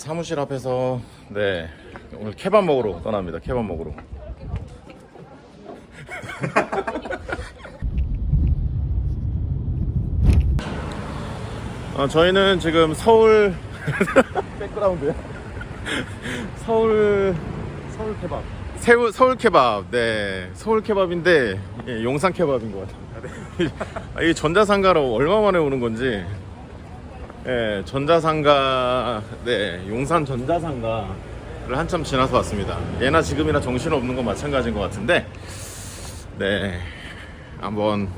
사무실 앞에서 네 오늘 케밥 먹으러 떠납니다. 케밥 먹으러. 어, 저희는 지금 서울 백그라운드요. 서울 서울 케밥. 새우 서울 케밥. 네. 서울 케밥인데 예, 용산 케밥인 것 같아요. 아, 이게 전자상가로 얼마 만에 오는 건지. 예, 전자상가 네, 용산 전자상가를 한참 지나서 왔습니다. 예나 지금이나 정신 없는 건 마찬가지인 것 같은데. 네. 한번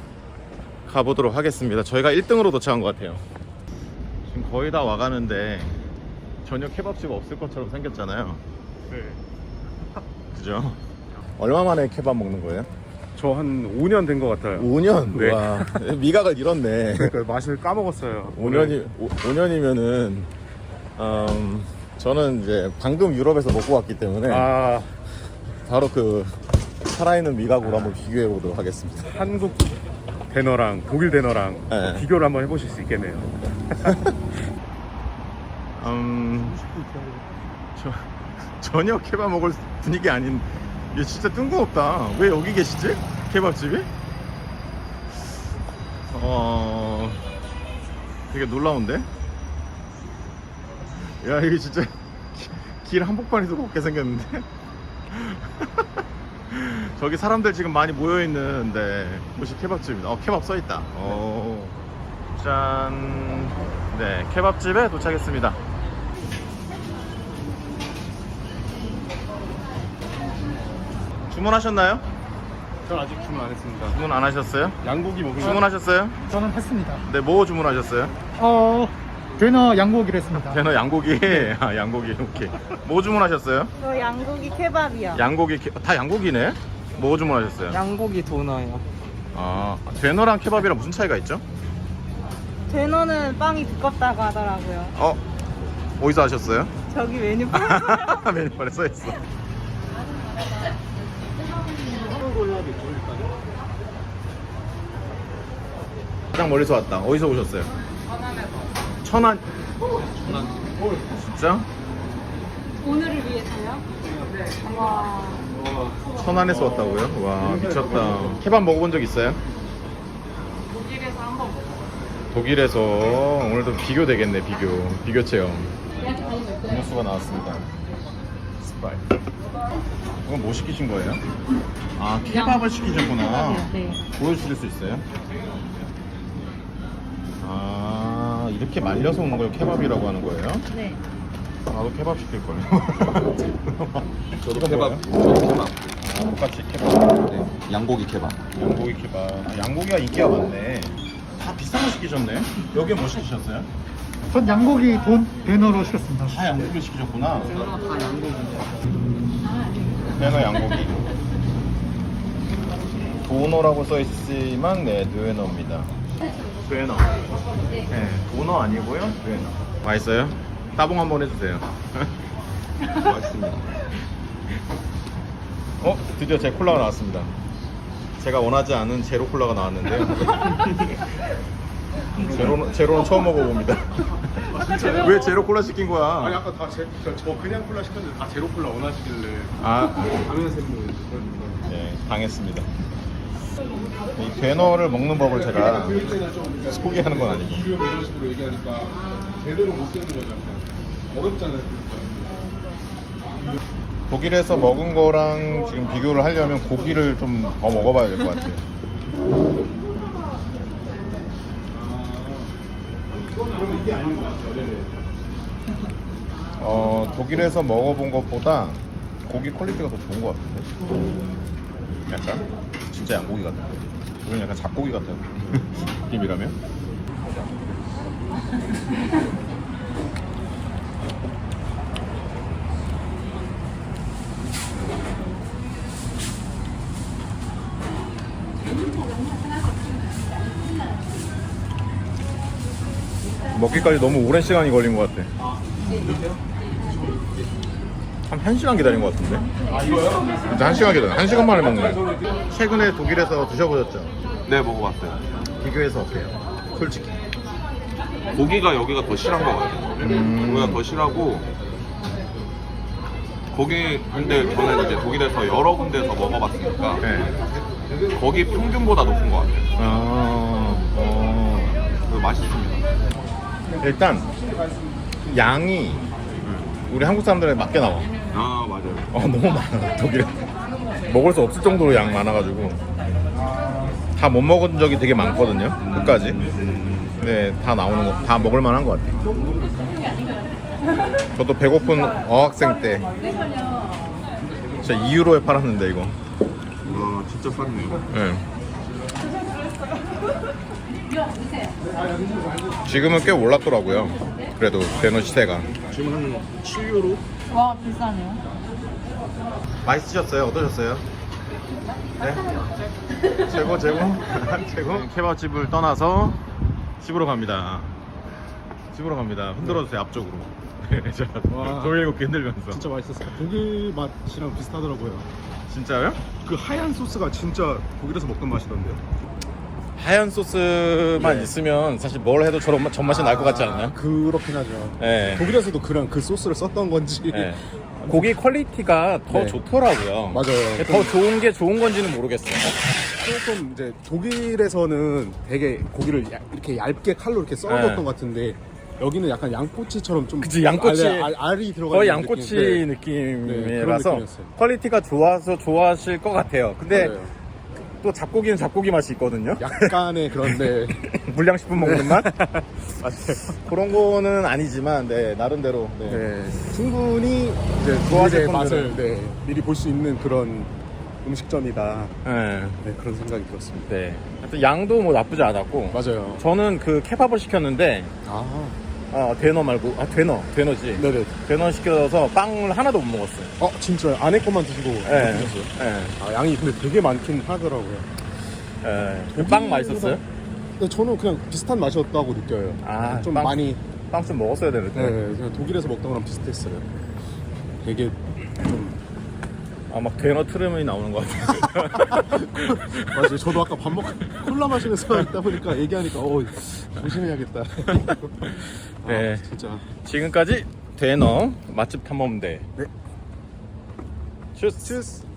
가보도록 하겠습니다. 저희가 1등으로 도착한 것 같아요. 지금 거의 다 와가는데 저녁 케밥집 없을 것처럼 생겼잖아요. 네. 그죠? 얼마 만에 케밥 먹는 거예요? 저 한 5년 된 것 같아요. 5년? 네. 와, 미각을 잃었네. 그 맛을 까먹었어요. 5년이, 5년이면은, 음, 저는 이제 방금 유럽에서 먹고 왔기 때문에 아 바로 그 살아있는 미각으로 한번 비교해 보도록 하겠습니다. 한국 대너랑 독일 대너랑 네. 비교를 한번 해보실 수 있겠네요. 음, 저, 전혀 케밥 먹을 분위기 아닌, 이게 진짜 뜬금없다. 왜 여기 계시지? 케밥집이? 어, 되게 놀라운데? 야, 이게 진짜 길 한복판에서 걷게 생겼는데? 저기 사람들 지금 많이 모여있는데, 곳이 케밥집입니다. 어, 케밥 써있다. 어, 짠. 네, 케밥집에 도착했습니다. 주문하셨나요? 전 아직 주문 안 했습니다. 주문 안 하셨어요? 양고기 먹으면 주문하셨어요? 저는 했습니다. 네, 뭐 주문하셨어요? 어, 되너 양고기를 했습니다. 배너 양고기. 아, 양고기. 오케이. 뭐 주문하셨어요? 저 양고기 케밥이요. 양고기. 케- 다 양고기네. 뭐 주문하셨어요? 양고기 도너요. 아, 배너랑 케밥이랑 무슨 차이가 있죠? 되너는 빵이 두껍다고 하더라고요. 어, 어디서 하셨어요? 저기 메뉴판. 메뉴판에 써 있어. 가장 멀리서 왔다. 어디서 오셨어요? 천안. 천안. 진짜? 오늘을 위해서요? 와. 천안에서 왔다고요? 와 미쳤다. 케밥 먹어본 적 있어요? 독일에서 한 번 먹어요. 독일에서 오늘도 비교 되겠네 비교 비교 체험. 음료수가 나왔습니다. 스파이. 이건 뭐 시키신 거예요? 아 케밥을 시키셨구나. 네. 보여주실 수 있어요? 아 이렇게 말려서 오는 걸 케밥이라고 하는 거예요? 네. 나도 케밥 시킬 걸. 저도 케밥? 저도 케밥. 아, 똑같이 케밥. 네, 양고기 케밥. 양고기 케밥. 아, 양고기가 인기가 많네. 다 비싼 거 시키셨네. 여기 뭐 시키셨어요? 전 양고기 돈 되너로 시켰습니다. 다 양고기 시키셨구나. 배너 양고기. 도너라고 써 있지만 네 드웨너입니다. 드웨너. 네, 도너 아니고요. 드웨너. 맛있어요? 따봉 한번 해주세요. 맛있습니다. 어 드디어 제 콜라가 나왔습니다. 제가 원하지 않은 제로 콜라가 나왔는데요. 제로 제로는 처음 먹어봅니다. 왜 제로 콜라 시킨 거야? 아니 아까 다 제, 저, 저 그냥 콜라 시켰는데 다 제로 콜라 원하시길래 아, 가면 샘물 네, 당했습니다. 이 배너를 먹는 법을 제가 소개하는 건 아니고. 독일에서 먹은 거랑 지금 비교를 하려면 고기를 좀 더 먹어봐야 될 것 같아요. 어, 독일에서 먹어본 것보다 고기 퀄리티가 더 좋은 것 같은데? 약간? 진짜 양고기 같은데? 이건 약간 잡고기 같은 느낌이라면? 먹기까지 너무 오랜 시간이 걸린 것 같아. 한 1시간 기다린 것 같은데? 아 이거요? 진짜 1시간 기다려. 1시간 만에 먹네. 최근에 독일에서 드셔보셨죠? 네, 먹어봤어요. 비교해서 어때요? 솔직히. 고기가 여기가 더 실한 것 같아요. 음. 고기가 더 실하고 거기 근데 저는 이제 독일에서 여러 군데서 먹어봤으니까 네. 거기 평균보다 높은 것 같아요. 아, 어. 그 맛있습니다. 일단 양이 우리 한국 사람들에 맞게 나와. 아 맞아요. 어, 너무 많아 독일. 먹을 수 없을 정도로 양 많아가지고 다 못 먹은 적이 되게 많거든요. 끝까지. 네, 다 나오는 거, 다 먹을 만한 것 같아요. 저도 배고픈 어학생 때 진짜 2유로에 팔았는데 이거. 와 진짜 쌌네요. 네. 지금은 꽤 올랐더라고요. 그래도 배너 시세가. 지금 한 7유로? 와 비싸네요. 맛있으셨어요? 어떠셨어요? 네? 최고 최고 최고 케밥집을 떠나서 집으로 갑니다 집으로 갑니다 흔들어주세요 앞쪽으로 자, 와. 돌일곱개 흔들면서 진짜 맛있었어요. 독일 맛이랑 비슷하더라고요. 진짜요? 그 하얀 소스가 진짜 독일에서 먹던 맛이던데요. 하얀 소스만 네. 있으면 사실 뭘 해도 저런 맛- 전 맛이 날 것 같지 않나요? 그렇긴 하죠. 네. 독일에서도 그냥 그 소스를 썼던 건지. 네. 고기 퀄리티가 더 네. 좋더라고요 맞아요. 더 좋은 게 좋은 건지는 모르겠어요 조금 이제 독일에서는 되게 고기를 야- 이렇게 얇게 칼로 이렇게 썰어뒀던 네. 것 같은데 여기는 약간 양꼬치처럼 좀 그치, 양꼬치. 알, 알, 알이 들어가 거의 양꼬치 느낌. 네. 느낌이라서 그런 느낌이었어요. 퀄리티가 좋아서 좋아하실 것 같아요 근데 맞아요. 또 잡고기는 잡고기 맛이 있거든요 약간의 그런데 불량식품 먹는 맛? 그런 거는 아니지만 네 나름대로 네. 네, 충분히 이제 좋아하실 독일의 맛을. 네, 미리 볼 수 있는 그런 음식점이다. 네. 네, 그런 생각이 들었습니다. 네. 하여튼 양도 뭐 나쁘지 않았고 맞아요. 저는 그 케밥을 시켰는데 아, 아 데너 말고 아 데너 데너지 네네. 데너 시켜서 빵을 하나도 못 먹었어요 어, 진짜요? 안에 것만 드시고 네. 드셨어요? 네. 아, 양이 근데 되게 많긴 하더라고요. 네. 그빵 맛있었어요? 네, 저는 그냥 비슷한 맛이었다고 느껴요. 아, 좀 빵? 많이 빵 좀 먹었어야 되는데 네, 그냥 독일에서 먹던 거랑 비슷했어요. 되게 좀 아막 데너 트름이 나오는 것 같아요 맞아요. 저도 아까 밥 먹고 콜라 마시면서 있다 보니까 얘기하니까 어 조심해야겠다. 네. 아, 진짜. 지금까지 데너 맛집 탐험대 네. 슈스 츄스.